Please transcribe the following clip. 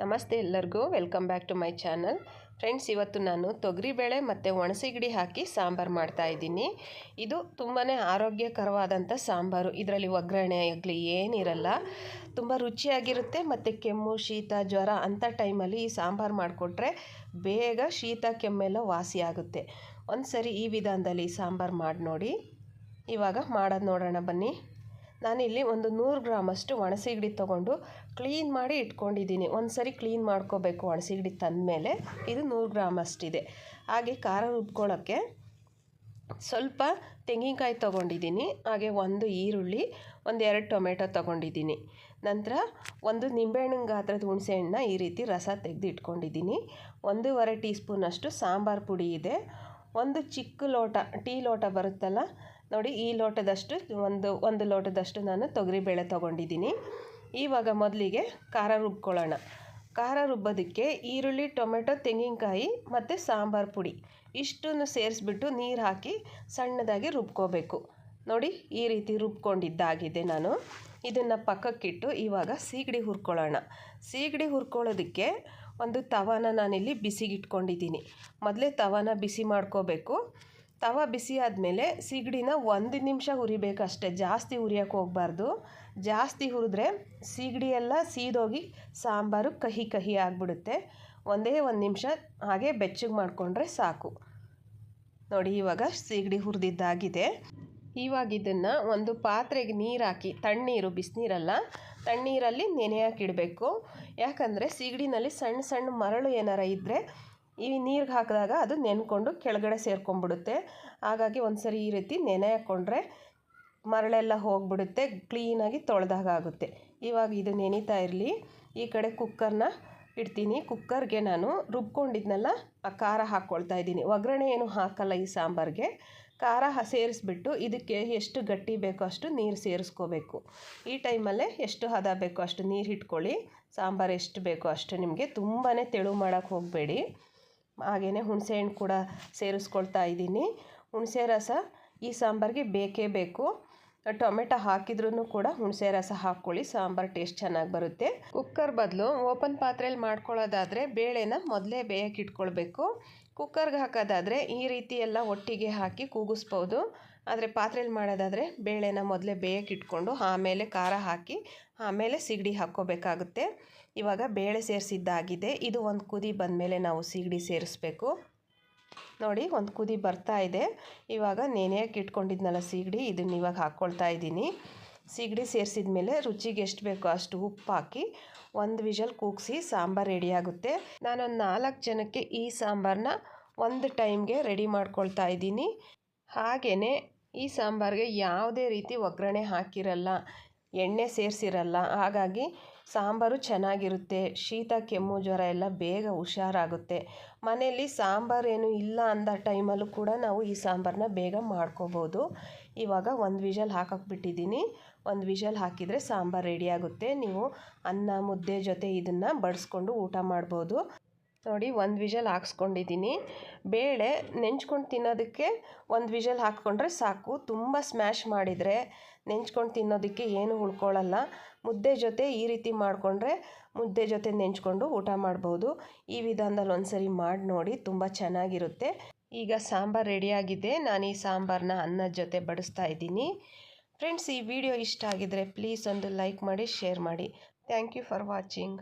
ನಮಸ್ತೆ ಎಲ್ಲರಿಗೂ, welcome back to my channel. Friends, ಇವತ್ತು ನಾನು ತೊಗರಿಬೇಳೆ ಮತ್ತು ಒಣಸಿಗಡಿ ಹಾಕಿ ಸಾಂಬಾರು ಮಾಡ್ತಾ ಇದ್ದೀನಿ. ಇದು ತುಂಬಾ ಆರೋಗ್ಯಕರವಾದಂಥ ಸಾಂಬಾರು. ಇದರಲ್ಲಿ ಒಗ್ಗರಣೆ ಆಗಲಿ ಏನಿರಲ್ಲ ತುಂಬ ರುಚಿಯಾಗಿರುತ್ತೆ ಮತ್ತು ಕೆಮ್ಮು, ಶೀತ, ಜ್ವರ ಅಂಥ ಟೈಮಲ್ಲಿ ಈ ಸಾಂಬಾರು ಮಾಡಿಕೊಟ್ರೆ ಬೇಗ ಶೀತ, ಕೆಮ್ಮೆಲ್ಲ ವಾಸಿ ಆಗುತ್ತೆ. ಒಂದು ಸರಿ ಈ ವಿಧಾನದಲ್ಲಿ ಸಾಂಬಾರು ಮಾಡಿ ನೋಡಿ. ಇವಾಗ ಮಾಡೋದು ನೋಡೋಣ ಬನ್ನಿ. ನಾನಿಲ್ಲಿ ಒಂದು ನೂರು ಗ್ರಾಮಷ್ಟು ಒಣಸಿಗಡಿ ತೊಗೊಂಡು ಕ್ಲೀನ್ ಮಾಡಿ ಇಟ್ಕೊಂಡಿದ್ದೀನಿ. ಒಂದು ಸರಿ ಕ್ಲೀನ್ ಮಾಡ್ಕೋಬೇಕು ಒಣಸಿಗಡಿ ತಂದಮೇಲೆ. ಇದು ನೂರು ಗ್ರಾಮ್ ಅಷ್ಟಿದೆ ಹಾಗೆ ಖಾರ ರುಬ್ಕೊಳ್ಳೋಕ್ಕೆ ಸ್ವಲ್ಪ ತೆಂಗಿನಕಾಯಿ ತೊಗೊಂಡಿದ್ದೀನಿ. ಹಾಗೆ ಒಂದು ಈರುಳ್ಳಿ ಒಂದು ಎರಡು ಟೊಮೆಟೊ ತೊಗೊಂಡಿದ್ದೀನಿ. ನಂತರ ಒಂದು ನಿಂಬೆಹಣ್ಣಿನ ಗಾತ್ರದ ಹುಣಸೆಹಣ್ಣನ್ನ ಈ ರೀತಿ ರಸ ತೆಗೆದು ಇಟ್ಕೊಂಡಿದ್ದೀನಿ. ಒಂದೂವರೆ ಟೀ ಸ್ಪೂನಷ್ಟು ಸಾಂಬಾರು ಪುಡಿ ಇದೆ. ಒಂದು ಚಿಕ್ಕ ಲೋಟ, ಟೀ ಲೋಟ ಬರುತ್ತಲ್ಲ ನೋಡಿ, ಈ ಲೋಟದಷ್ಟು, ಒಂದು ಒಂದು ಲೋಟದಷ್ಟು ನಾನು ತೊಗರಿಬೇಳೆ ತೊಗೊಂಡಿದ್ದೀನಿ. ಇವಾಗ ಮೊದಲಿಗೆ ಖಾರ ರುಬ್ಕೊಳ್ಳೋಣ. ಖಾರ ರುಬ್ಬೋದಕ್ಕೆ ಈರುಳ್ಳಿ, ಟೊಮೆಟೊ, ತೆಂಗಿನಕಾಯಿ ಮತ್ತು ಸಾಂಬಾರು ಪುಡಿ ಇಷ್ಟನ್ನು ಸೇರಿಸ್ಬಿಟ್ಟು ನೀರು ಹಾಕಿ ಸಣ್ಣದಾಗಿ ರುಬ್ಕೋಬೇಕು. ನೋಡಿ, ಈ ರೀತಿ ರುಬ್ಕೊಂಡಿದ್ದಾಗಿದೆ ನಾನು. ಇದನ್ನು ಪಕ್ಕಕ್ಕಿಟ್ಟು ಇವಾಗ ಸೀಗಡಿ ಹುರ್ಕೊಳ್ಳೋಣ. ಸೀಗಡಿ ಹುರ್ಕೊಳ್ಳೋದಕ್ಕೆ ಒಂದು ತವಾನ ನಾನಿಲ್ಲಿ ಬಿಸಿಗಿಟ್ಕೊಂಡಿದ್ದೀನಿ. ಮೊದಲೇ ತವಾನ ಬಿಸಿ ಮಾಡ್ಕೋಬೇಕು. ತವ ಬಿಸಿ ಆದಮೇಲೆ ಸೀಗಡಿನ ಒಂದು ನಿಮಿಷ ಹುರಿಬೇಕಷ್ಟೆ ಜಾಸ್ತಿ ಹುರಿಯೋಕೆ ಹೋಗಬಾರ್ದು. ಜಾಸ್ತಿ ಹುರಿದ್ರೆ ಸೀಗಡಿ ಎಲ್ಲ ಸೀದೋಗಿ ಸಾಂಬಾರು ಕಹಿ ಕಹಿ ಆಗಿಬಿಡುತ್ತೆ. ಒಂದೇ ಒಂದು ನಿಮಿಷ ಹಾಗೆ ಬೆಚ್ಚಗೆ ಮಾಡಿಕೊಂಡ್ರೆ ಸಾಕು. ನೋಡಿ, ಇವಾಗ ಸೀಗಡಿ ಹುರಿದಿದ್ದಾಗಿದೆ. ಇವಾಗ ಇದನ್ನು ಒಂದು ಪಾತ್ರೆಗೆ ನೀರು ಹಾಕಿ ತಣ್ಣೀರು, ಬಿಸಿನೀರಲ್ಲ, ತಣ್ಣೀರಲ್ಲಿ ನೆನೆಯೋಕ್ಕಿಡಬೇಕು ಯಾಕಂದರೆ ಸೀಗಡಿನಲ್ಲಿ ಸಣ್ಣ ಸಣ್ಣ ಮರಳು ಏನಾರ ಇದ್ದರೆ ಈ ನೀರಿಗೆ ಹಾಕಿದಾಗ ಅದು ನೆನ್ಕೊಂಡು ಕೆಳಗಡೆ ಸೇರ್ಕೊಂಡ್ಬಿಡುತ್ತೆ ಹಾಗಾಗಿ ಒಂದು ಸರಿ ಈ ರೀತಿ ನೆನೆ ಹಾಕ್ಕೊಂಡ್ರೆ ಮರಳೆಲ್ಲ ಹೋಗಿಬಿಡುತ್ತೆ, ಕ್ಲೀನಾಗಿ ತೊಳೆದಾಗ ಆಗುತ್ತೆ ಇವಾಗ ಇದು ನೆನೀತಾ ಇರಲಿ. ಈ ಕಡೆ ಕುಕ್ಕರ್ನ ಇಡ್ತೀನಿ. ಕುಕ್ಕರ್ಗೆ ನಾನು ರುಬ್ಕೊಂಡಿದ್ನೆಲ್ಲ, ಆ ಖಾರ ಹಾಕ್ಕೊಳ್ತಾ ಇದ್ದೀನಿ. ಒಗ್ಗರಣೆ ಏನು ಹಾಕಲ್ಲ ಈ ಸಾಂಬಾರಿಗೆ. ಖಾರ ಸೇರಿಸ್ಬಿಟ್ಟು ಇದಕ್ಕೆ ಎಷ್ಟು ಗಟ್ಟಿ ಬೇಕೋ ಅಷ್ಟು ನೀರು ಸೇರಿಸ್ಕೋಬೇಕು. ಈ ಟೈಮಲ್ಲೇ ಎಷ್ಟು ಹದ ಬೇಕೋ ಅಷ್ಟು ನೀರು ಇಟ್ಕೊಳ್ಳಿ ಸಾಂಬಾರು ಎಷ್ಟು ಬೇಕೋ ಅಷ್ಟು ನಿಮಗೆ ತುಂಬಾ ತೆಳು ಮಾಡೋಕ್ಕೆ ಹೋಗಬೇಡಿ. ಹಾಗೆಯೇ ಹುಣಸೆಹಣ್ಣು ಕೂಡ ಸೇರಿಸ್ಕೊಳ್ತಾ ಇದ್ದೀನಿ. ಹುಣಸೆ ರಸ ಈ ಸಾಂಬಾರಿಗೆ ಬೇಕೇ ಬೇಕು. ಟೊಮೆಟೊ ಹಾಕಿದ್ರೂ ಕೂಡ ಹುಣಸೆ ರಸ ಹಾಕ್ಕೊಳ್ಳಿ, ಸಾಂಬಾರು ಟೇಸ್ಟ್ ಚೆನ್ನಾಗಿ ಬರುತ್ತೆ. ಕುಕ್ಕರ್ ಬದಲು ಓಪನ್ ಪಾತ್ರೆಯಲ್ಲಿ ಮಾಡ್ಕೊಳ್ಳೋದಾದರೆ ಬೇಳೆನ ಮೊದಲೇ ಬೇಯಕ್ಕೆ ಇಟ್ಕೊಳ್ಬೇಕು. ಕುಕ್ಕರ್ಗೆ ಹಾಕೋದಾದರೆ ಈ ರೀತಿ ಎಲ್ಲ ಒಟ್ಟಿಗೆ ಹಾಕಿ ಕೂಗಿಸ್ಬೋದು. ಆದರೆ ಪಾತ್ರೆಯಲ್ಲಿ ಮಾಡೋದಾದರೆ ಬೇಳೆನ ಮೊದಲೇ ಬೇಯಕ್ಕೆ ಇಟ್ಕೊಂಡು ಆಮೇಲೆ ಖಾರ ಹಾಕಿ ಆಮೇಲೆ ಸಿಗಡಿ ಹಾಕ್ಕೋಬೇಕಾಗುತ್ತೆ. ಇವಾಗ ಬೇಳೆ ಸೇರಿಸಿದ್ದಾಗಿದೆ. ಇದು ಒಂದು ಕುದಿ ಬಂದಮೇಲೆ ನಾವು ಸೀಗಡಿ ಸೇರಿಸ್ಬೇಕು. ನೋಡಿ, ಒಂದು ಕುದಿ ಬರ್ತಾ ಇದೆ. ಇವಾಗ ನೆನೆಯಕ್ಕೆ ಇಟ್ಕೊಂಡಿದ್ನಲ್ಲ ಸೀಗಡಿ, ಇದನ್ನ ಇವಾಗ ಹಾಕ್ಕೊಳ್ತಾ ಇದ್ದೀನಿ. ಸೀಗಡಿ ಸೇರಿಸಿದ ಮೇಲೆ ರುಚಿಗೆ ಎಷ್ಟು ಬೇಕೋ ಅಷ್ಟು ಉಪ್ಪು ಹಾಕಿ ಒಂದು ವಿಷಲ್ ಕೂಗಿಸಿ ಸಾಂಬಾರು ರೆಡಿಯಾಗುತ್ತೆ ನಾನೊಂದು ನಾಲ್ಕು ಜನಕ್ಕೆ ಈ ಸಾಂಬಾರನ್ನ ಒಂದು ಟೈಮ್ಗೆ ರೆಡಿ ಮಾಡ್ಕೊಳ್ತಾ ಇದ್ದೀನಿ. ಹಾಗೆಯೇ ಈ ಸಾಂಬಾರಿಗೆ ಯಾವುದೇ ರೀತಿ ಒಗ್ಗರಣೆ ಹಾಕಿರಲ್ಲ, ಎಣ್ಣೆ ಸೇರಿಸಿರಲ್ಲ, ಹಾಗಾಗಿ ಸಾಂಬಾರು ಚೆನ್ನಾಗಿರುತ್ತೆ, ಶೀತ, ಕೆಮ್ಮು, ಜ್ವರ ಎಲ್ಲ ಬೇಗ ಹುಷಾರಾಗುತ್ತೆ. ಮನೆಯಲ್ಲಿ ಸಾಂಬಾರು ಏನು ಇಲ್ಲ ಅಂದ ಟೈಮಲ್ಲೂ ಕೂಡ ನಾವು ಈ ಸಾಂಬಾರನ್ನ ಬೇಗ ಮಾಡ್ಕೋಬೋದು. ಇವಾಗ ಒಂದು ವಿಷಲ್ ಹಾಕಾಕ್ಬಿಟ್ಟಿದ್ದೀನಿ. ಒಂದು ವಿಷಲ್ ಹಾಕಿದರೆ ಸಾಂಬಾರು ರೆಡಿಯಾಗುತ್ತೆ ನೀವು ಅನ್ನ, ಮುದ್ದೆ ಜೊತೆ ಇದನ್ನು ಬಡಿಸ್ಕೊಂಡು ಊಟ ಮಾಡ್ಬೋದು. ನೋಡಿ, ಒಂದು ವಿಷಲ್ ಹಾಕ್ಸ್ಕೊಂಡಿದ್ದೀನಿ. ಬೇಳೆ ನೆಂಚ್ಕೊಂಡು ತಿನ್ನೋದಕ್ಕೆ ಒಂದು ವಿಷಲ್ ಹಾಕ್ಕೊಂಡ್ರೆ ಸಾಕು. ತುಂಬ ಸ್ಮ್ಯಾಶ್ ಮಾಡಿದರೆ ನೆಂಚ್ಕೊಂಡು ತಿನ್ನೋದಕ್ಕೆ ಏನು ಉಳ್ಕೊಳ್ಳಲ್ಲ ಮುದ್ದೆ ಜೊತೆ ಈ ರೀತಿ ಮಾಡಿಕೊಂಡ್ರೆ ಮುದ್ದೆ ಜೊತೆ ನೆಂಚ್ಕೊಂಡು ಊಟ ಮಾಡ್ಬೋದು. ಈ ವಿಧಾನದಲ್ಲಿ ಒಂದ್ಸರಿ ಮಾಡಿ ನೋಡಿ, ತುಂಬ ಚೆನ್ನಾಗಿರುತ್ತೆ. ಈಗ ಸಾಂಬಾರು ರೆಡಿಯಾಗಿದೆ ನಾನು ಈ ಸಾಂಬಾರನ್ನ ಅನ್ನದ ಜೊತೆ ಬಡಿಸ್ತಾ ಇದ್ದೀನಿ. ಫ್ರೆಂಡ್ಸ್ ಈ ವಿಡಿಯೋ ಇಷ್ಟ ಆಗಿದರೆ ಪ್ಲೀಸ್ ಒಂದು ಲೈಕ್ ಮಾಡಿ ಶೇರ್ ಮಾಡಿ. Thank you for watching